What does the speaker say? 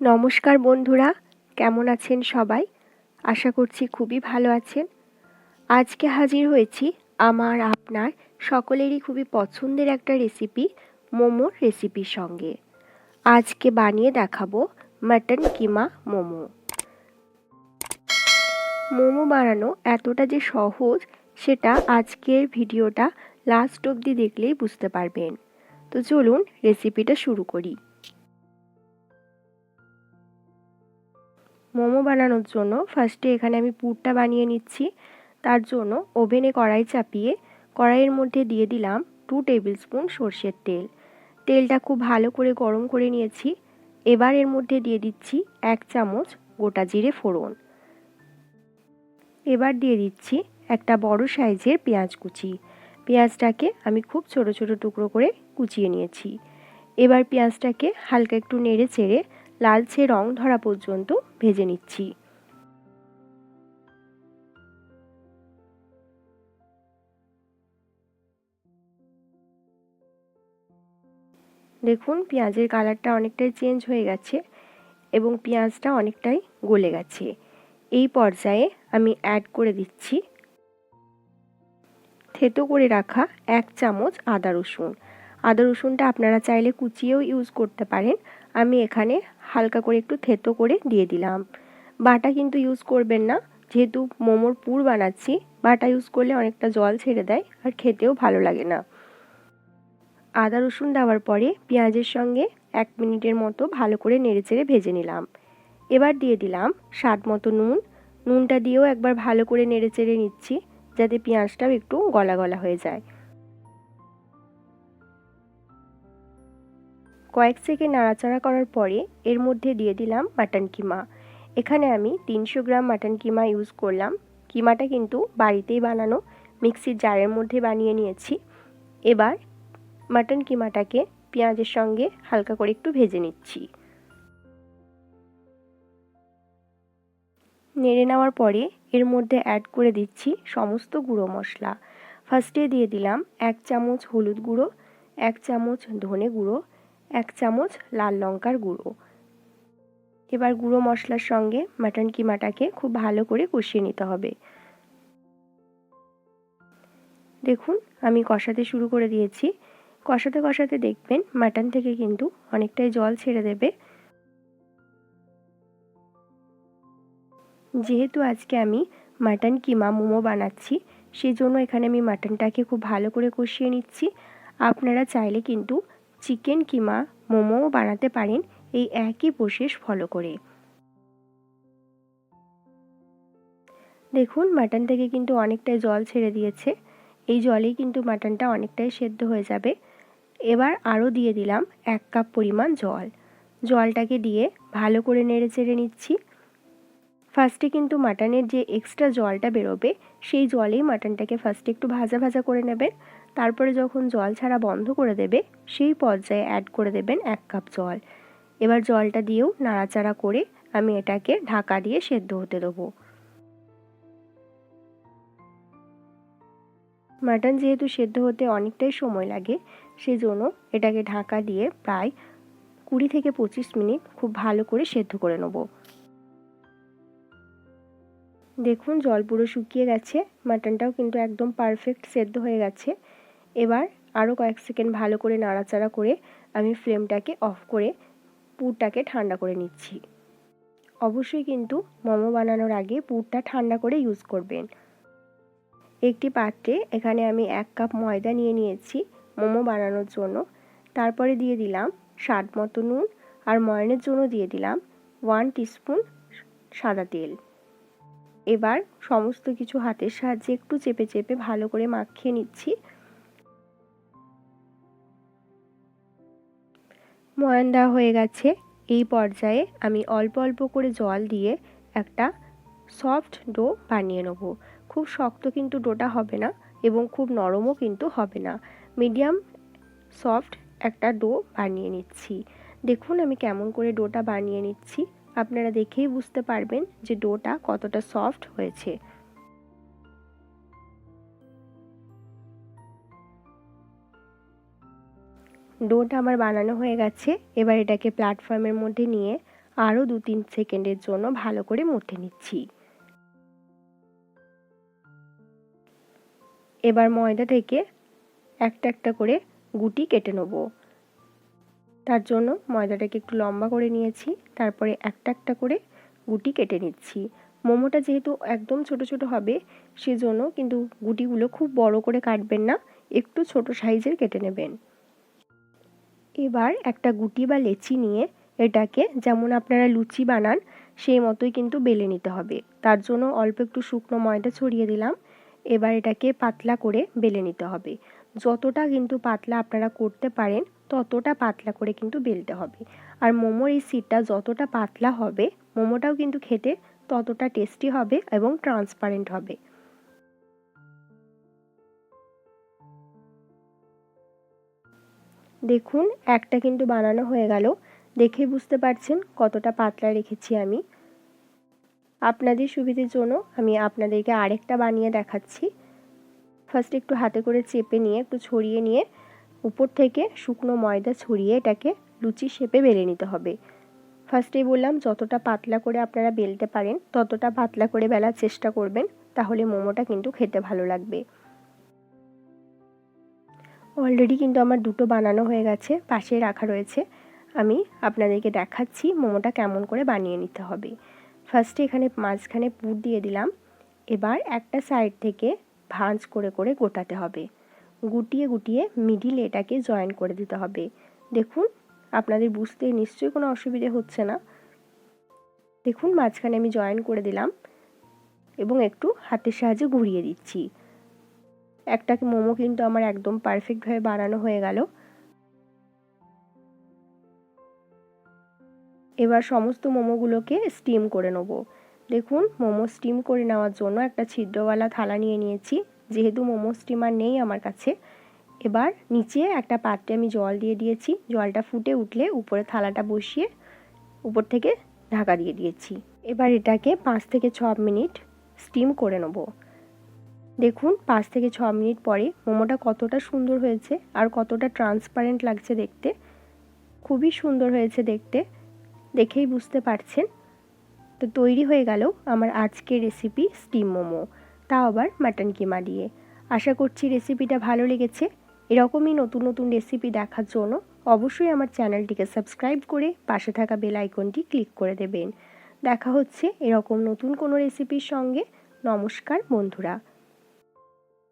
নমস্কার বন্ধুরা, কেমন আছেন সবাই? আশা করছি খুবই ভালো আছেন। আজকে হাজির হয়েছি আমার, আপনার সকলেরই খুবই পছন্দের একটা রেসিপি মোমোর রেসিপির সঙ্গে। আজকে বানিয়ে দেখাবো মাটন কিমা মোমো। মোমো বানানো এতটা যে সহজ, সেটা আজকের ভিডিওটা লাস্ট অবধি দেখলেই বুঝতে পারবেন। তো চলুন রেসিপিটা শুরু করি। মোমো বানানোর জন্য ফার্স্টে এখানে আমি পুরটা বানিয়ে নিচ্ছি। তার জন্য ওভেনে কড়াই চাপিয়ে কড়াইয়ের মধ্যে দিয়ে দিলাম টু টেবিল স্পুন সর্ষের তেল। তেলটা খুব ভালো করে গরম করে নিয়েছি। এবার এর মধ্যে দিয়ে দিচ্ছি এক চামচ গোটা জিরে ফোড়ন। এবার দিয়ে দিচ্ছি একটা বড় সাইজের পেঁয়াজ কুচি। পেঁয়াজটাকে আমি খুব ছোট ছোট টুকরো করে কুচিয়ে নিয়েছি। এবার পেঁয়াজটাকে হালকা একটু নেড়ে চেড়ে লালচে রং ধরা পর্যন্ত ভেজে নিচ্ছি। দেখুন, পেঁয়াজের কালারটা অনেকটাই চেঞ্জ হয়ে গেছে এবং পেঁয়াজটা অনেকটাই গলে গেছে। এই পর্যায়ে আমি অ্যাড করে দিচ্ছি থেতো করে রাখা এক চামচ আদা রসুন। আদা রসুনটা আপনারা চাইলে কুচিয়েও ইউজ করতে পারেন। আমি এখানে হালকা করে একটু থেতো করে দিয়ে দিলাম। বাটা কিন্তু ইউজ করবেন না। যেহেতু মোমোর পুর বানাচ্ছি, বাটা ইউজ করলে অনেকটা জল ছেড়ে দেয় আর খেতেও ভালো লাগে না। আদা রসুন দেওয়ার পরে পেঁয়াজের সঙ্গে এক মিনিটের মতো ভালো করে নেড়েচেড়ে ভেজে নিলাম। এবার দিয়ে দিলাম স্বাদ মতো নুন। নুনটা দিয়েও একবার ভালো করে নেড়েচেড়ে নিচ্ছি, যাতে পেঁয়াজটাও একটু গলা গলা হয়ে যায়। কয়েক সেকেন্ড নাড়াচাড়া করার পরে এর মধ্যে দিয়ে দিলাম মাটন কিমা। এখানে আমি তিনশো গ্রাম মাটন কিমা ইউজ করলাম। কিমাটা কিন্তু বাড়িতেই বানানো, মিক্সির জারের মধ্যে বানিয়ে নিয়েছি। এবার মাটন কিমাটাকে পেঁয়াজের সঙ্গে হালকা করে একটু ভেজে নিচ্ছি। নেড়ে নেওয়ার পরে এর মধ্যে অ্যাড করে দিচ্ছি সমস্ত গুঁড়ো মশলা। ফার্স্টে দিয়ে দিলাম এক চামচ হলুদ গুঁড়ো, এক চামচ ধনে গুঁড়ো এক চামচ লাল লঙ্কার গুঁড়ো। এবার গুঁড়ো মশলার সঙ্গে মাটন কিমাটাকে খুব ভালো করে কষিয়ে নিতে হবে। দেখুন, আমি কষাতে শুরু করে দিয়েছি। কষাতে কষাতে দেখবেন মাটন থেকে কিন্তু অনেকটাই জল ছেড়ে দেবে। যেহেতু আজকে আমি মাটন কিমা মোমো বানাচ্ছি সেই জন্য এখানে আমি মাটনটাকে খুব ভালো করে কষিয়ে নিচ্ছি। আপনারা চাইলে কিন্তু চিকেন কিমা মোমোও বানাতে পারেন। এই একই প্রসেস ফলো করে। দেখুন মাটন থেকে কিন্তু অনেকটাই জল ছেড়ে দিয়েছে। এই জলেই কিন্তু মাটনটা অনেকটাই সেদ্ধ হয়ে যাবে। এবার আরও দিয়ে দিলাম এক কাপ পরিমাণ জল। জলটাকে দিয়ে ভালো করে নেড়ে চেড়ে নিচ্ছি। ফার্স্টে কিন্তু মাটনের যে এক্সট্রা জলটা বেরোবে, সেই জলেই মাটনটাকে ফার্স্টে একটু ভাজা ভাজা করে নেবেন। তারপরে যখন জল ছাড়া বন্ধ করে দেবে, সেই পর্যায়ে অ্যাড করে দেবেন এক কাপ জল। এবার জলটা দিয়েও নাড়াচাড়া করে আমি এটাকে ঢাকা দিয়ে সেদ্ধ হতে দেবো। মাটন যেহেতু সেদ্ধ হতে অনেকটাই সময় লাগে সেই জন্য এটাকে ঢাকা দিয়ে প্রায় কুড়ি থেকে পঁচিশ মিনিট খুব ভালো করে সেদ্ধ করে নেব। দেখুন জল পুরো শুকিয়ে গেছে, মাটনটাও কিন্তু একদম পারফেক্ট সেদ্ধ হয়ে গেছে। এবার আরও কয়েক সেকেন্ড ভালো করে নাড়াচাড়া করে আমি ফ্লেমটাকে অফ করে পুরটাকে ঠান্ডা করে নিচ্ছি। অবশ্যই কিন্তু মোমো বানানোর আগে পুরটা ঠান্ডা করে ইউজ করবেন। একটি পাত্রে এখানে আমি এক কাপ ময়দা নিয়ে নিয়েছি মোমো বানানোর জন্য। তারপরে দিয়ে দিলাম স্বাদ মতো নুন আর ময়নের জন্য দিয়ে দিলাম ওয়ান টিস্পুন সাদা তেল। এবার সমস্ত কিছু হাতের সাহায্যে একটু চেপে চেপে ভালো করে মাখিয়ে নিচ্ছি। ময়ান দেওয়া হয়ে গেছে। এই পর্যায়ে আমি অল্প অল্প করে জল দিয়ে একটা সফট ডো বানিয়ে নেব। খুব শক্ত কিন্তু ডোটা হবে না এবং খুব নরমও কিন্তু হবে না। মিডিয়াম সফট একটা ডো বানিয়ে নিচ্ছি। দেখুন আমি কেমন করে ডোটা বানিয়ে নিচ্ছি। আপনারা দেখেই বুঝতে পারবেন যে ডোটা কতটা সফট হয়েছে। ডোটা আমার বানানো হয়ে গেছে। এবার এটাকে প্ল্যাটফর্মের মধ্যে নিয়ে আরও দু তিন সেকেন্ডের জন্য ভালো করে মথে নিচ্ছি। এবার ময়দা থেকে একটা একটা করে গুটি কেটে নেব। তার জন্য ময়দাটাকে একটু লম্বা করে নিয়েছি, তারপরে একটা একটা করে গুটি কেটে নিচ্ছি। মোমোটা যেহেতু একদম ছোট ছোট হবে, সেজন্য কিন্তু গুটিগুলো খুব বড় করে কাটবেন না, একটু ছোট সাইজের কেটে নেবেন। এবার একটা গুটি বা লেচি নিয়ে এটাকে, যেমন আপনারা লুচি বানান, সেই মতোই কিন্তু বেলে নিতে হবে। তার জন্য অল্প একটু শুকনো ময়দা ছড়িয়ে দিলাম। এবার এটাকে পাতলা করে বেলে নিতে হবে। যতটা কিন্তু পাতলা আপনারা করতে পারেন, ততটা পাতলা করে কিন্তু বেলতে হবে। আর মোমোর এই সিটটা যতটা পাতলা হবে, মোমোটাও কিন্তু খেতে ততটা টেস্টি হবে এবং ট্রান্সপারেন্ট হবে। দেখুন, একটা কিন্তু বানানো হয়ে গেল। দেখে বুঝতে পারছেন কতটা পাতলা রেখেছি আমি। আপনাদের সুবিধের জন্য আমি আপনাদেরকে আরেকটা বানিয়ে দেখাচ্ছি। ফার্স্ট একটু হাতে করে চেপে নিয়ে, একটু ছড়িয়ে নিয়ে, উপর থেকে শুকনো ময়দা ছড়িয়ে এটাকে লুচি শেপে বেলে নিতে হবে। ফার্স্টেই বললাম, যতটা পাতলা করে আপনারা বেলতে পারেন, ততটা পাতলা করে বেলার চেষ্টা করবেন, তাহলে মোমোটা কিন্তু খেতে ভালো লাগবে। অলরেডি কিন্তু আমার দুটো বানানো হয়ে গেছে, পাশে রাখা রয়েছে। আমি আপনাদেরকে দেখাচ্ছি মোমোটা কেমন করে বানিয়ে নিতে হবে। ফার্স্টে এখানে মাঝখানে পুর দিয়ে দিলাম। এবার একটা সাইড থেকে ভাঁজ করে করে গোটাতে হবে। গুটিয়ে গুটিয়ে মিডিল এটাকে জয়েন করে দিতে হবে। দেখুন, আপনাদের বুঝতে নিশ্চয়ই কোনো অসুবিধে হচ্ছে না। দেখুন, মাঝখানে আমি জয়েন করে দিলাম এবং একটু হাতের সাহায্যে ঘুরিয়ে দিচ্ছি। একটা মোমো কিন্তু আমার একদম পারফেক্টভাবে বানানো হয়ে গেল। এবার সমস্ত মোমোগুলোকে স্টিম করে নেব। দেখুন, মোমো স্টিম করে নেওয়ার জন্য একটা ছিদ্রওয়ালা থালা নিয়ে নিয়েছি। যেহেতু মোমো স্টিমার নেই আমার কাছে, এবার নিচে একটা পাত্রে আমি জল দিয়ে দিয়েছি। জলটা ফুটে উঠলে উপরে থালাটা বসিয়ে উপর থেকে ঢাকা দিয়ে দিয়েছি। এবার এটাকে পাঁচ থেকে ছ মিনিট স্টিম করে নেব। দেখুন, পাঁচ থেকে ছ মিনিট পরে মোমোটা কতটা সুন্দর হয়েছে আর কতটা ট্রান্সপারেন্ট লাগছে দেখতে। খুবই সুন্দর হয়েছে দেখতে। দেখেই বুঝতে পারছেন। তো তৈরি হয়ে গেল আমার আজকের রেসিপি স্টিম মোমো। তাও আবার মাটন কিমা দিয়ে। আশা করছি রেসিপিটা ভালো লেগেছে। এরকমই নতুন নতুন রেসিপি দেখার জন্য অবশ্যই আমার চ্যানেলটিকে সাবস্ক্রাইব করে পাশে থাকা বেল আইকনটি ক্লিক করে দেবেন। দেখা হচ্ছে এরকম নতুন কোনো রেসিপির সঙ্গে। নমস্কার, বন্ধুরা।